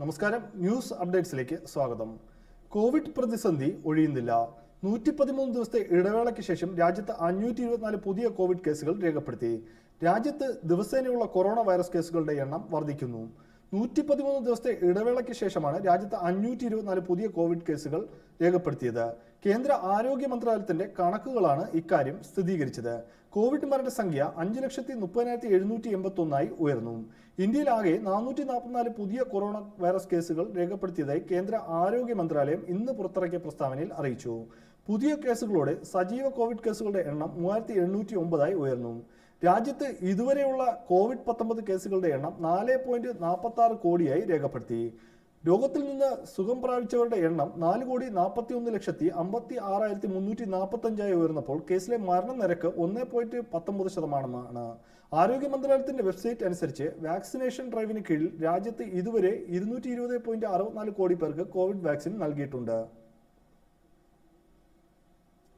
നമസ്കാരം. ന്യൂസ് അപ്ഡേറ്റ്സിലേക്ക് സ്വാഗതം. കോവിഡ് പ്രതിസന്ധി ഒഴിയുന്നില്ല. നൂറ്റി പതിമൂന്ന് ദിവസത്തെ ഇടവേളയ്ക്ക് ശേഷം രാജ്യത്ത് അഞ്ഞൂറ്റി ഇരുപത്തിനാല് പുതിയ കോവിഡ് കേസുകൾ രേഖപ്പെടുത്തി. രാജ്യത്ത് ദിവസേനയുള്ള കൊറോണ വൈറസ് കേസുകളുടെ എണ്ണം വർദ്ധിക്കുന്നു. നൂറ്റി പതിമൂന്ന് ദിവസത്തെ ഇടവേളയ്ക്ക് ശേഷമാണ് രാജ്യത്ത് അഞ്ഞൂറ്റി ഇരുപത്തിനാല് പുതിയ കോവിഡ് കേസുകൾ രേഖപ്പെടുത്തിയത്. കേന്ദ്ര ആരോഗ്യ മന്ത്രാലയത്തിന്റെ കണക്കുകളാണ് ഇക്കാര്യം സ്ഥിരീകരിച്ചത്. കോവിഡ് മരണസംഖ്യ അഞ്ച് ലക്ഷത്തി മുപ്പതിനായിരത്തി എഴുന്നൂറ്റി എൺപത്തി ഒന്നായി ഉയർന്നു ഇന്ത്യയിലാകെ നാനൂറ്റി നാൽപ്പത്തിനാല് പുതിയ കൊറോണ വൈറസ് കേസുകൾ രേഖപ്പെടുത്തിയതായി കേന്ദ്ര ആരോഗ്യ മന്ത്രാലയം ഇന്ന് പുറത്തിറക്കിയ പ്രസ്താവനയിൽ അറിയിച്ചു. പുതിയ കേസുകളോടെ സജീവ കോവിഡ് കേസുകളുടെ എണ്ണം മൂവായിരത്തി എണ്ണൂറ്റി ഒമ്പതായി ഉയർന്നു. രാജ്യത്ത് ഇതുവരെയുള്ള കോവിഡ് പത്തൊമ്പത് കേസുകളുടെ എണ്ണം നാല് പോയിന്റ് നാൽപ്പത്തി ആറ് കോടിയായി രേഖപ്പെടുത്തി. രോഗത്തിൽ നിന്ന് സുഖം പ്രാപിച്ചവരുടെ എണ്ണം നാല് കോടി നാൽപ്പത്തി ഒന്ന് ലക്ഷത്തി അമ്പത്തി ആറായിരത്തി മുന്നൂറ്റി നാൽപ്പത്തി അഞ്ചായി ഉയർന്നപ്പോൾ കേസിലെ മരണനിരക്ക് ഒന്ന് പോയിന്റ് പത്തൊമ്പത് ശതമാനമാണ്. ആരോഗ്യ മന്ത്രാലയത്തിന്റെ വെബ്സൈറ്റ് അനുസരിച്ച് വാക്സിനേഷൻ ഡ്രൈവിന് കീഴിൽ രാജ്യത്ത് ഇതുവരെ ഇരുന്നൂറ്റി ഇരുപത് പോയിന്റ് അറുപത്തിനാല് കോടി പേർക്ക് കോവിഡ് വാക്സിൻ നൽകിയിട്ടുണ്ട്.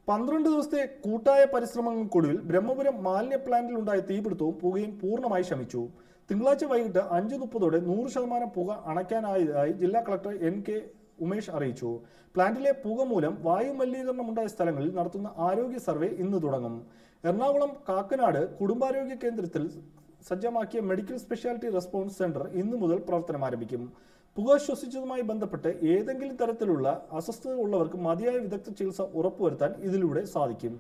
പന്ത്രണ്ട് ദിവസത്തെ കൂട്ടായ പരിശ്രമങ്ങൾക്കൊടുവിൽ ബ്രഹ്മപുരം മാലിന്യ പ്ലാന്റിൽ ഉണ്ടായ തീപിടുത്തവും പുകയും പൂർണമായി ശമിച്ചു. തിങ്കളാഴ്ച വൈകിട്ട് അഞ്ച് മുപ്പതോടെ നൂറ് ശതമാനം പുക അണയ്ക്കാനായതായി ജില്ലാ കളക്ടർ എൻ കെ ഉമേഷ് അറിയിച്ചു. പ്ലാന്റിലെ പുക മൂലം വായു മലിനീകരണമുണ്ടായ സ്ഥലങ്ങളിൽ നടത്തുന്ന ആരോഗ്യ സർവേ ഇന്ന് തുടങ്ങും. എറണാകുളം കാക്കനാട് കുടുംബാരോഗ്യ കേന്ദ്രത്തിൽ സജ്ജമാക്കിയ മെഡിക്കൽ സ്പെഷ്യാലിറ്റി റെസ്പോൺസ് സെന്റർ ഇന്നു മുതൽ പ്രവർത്തനം ആരംഭിക്കും. പുക ശ്വസിച്ചതുമായി ബന്ധപ്പെട്ട് ഏതെങ്കിലും തരത്തിലുള്ള അസ്വസ്ഥത ഉള്ളവർക്ക് മതിയായ വിദഗ്ധ ചികിത്സ ഉറപ്പുവരുത്താൻ ഇതിലൂടെ സാധിക്കും.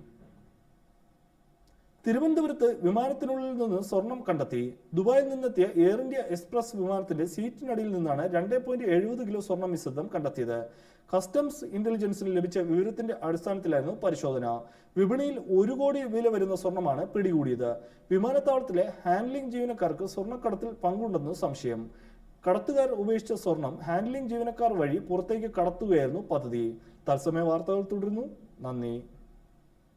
തിരുവനന്തപുരത്ത് വിമാനത്തിനുള്ളിൽ നിന്ന് സ്വർണം കണ്ടെത്തി ദുബായിൽ നിന്നെത്തിയ എയർ ഇന്ത്യ എക്സ്പ്രസ് വിമാനത്തിന്റെ സീറ്റിനടിയിൽ നിന്നാണ് രണ്ട് പോയിന്റ് എഴുപത് കിലോ സ്വർണ മിശ്രിതം കണ്ടെത്തിയത്. കസ്റ്റംസ് ഇന്റലിജൻസിന് ലഭിച്ച വിവരത്തിന്റെ അടിസ്ഥാനത്തിലായിരുന്നു പരിശോധന. വിപണിയിൽ ഒരു കോടി വില വരുന്ന സ്വർണമാണ് പിടികൂടിയത്. വിമാനത്താവളത്തിലെ ഹാൻഡ്ലിംഗ് ജീവനക്കാർക്ക് സ്വർണക്കടത്തിൽ പങ്കുണ്ടെന്ന് സംശയം. കടത്തുകാർ ഉപേക്ഷിച്ച സ്വർണം ഹാൻഡ്ലിംഗ് ജീവനക്കാർ വഴി പുറത്തേക്ക് കടത്തുകയായിരുന്നു പദ്ധതി. തത്സമയ വാർത്തകൾ തുടരുന്നു. നന്ദി.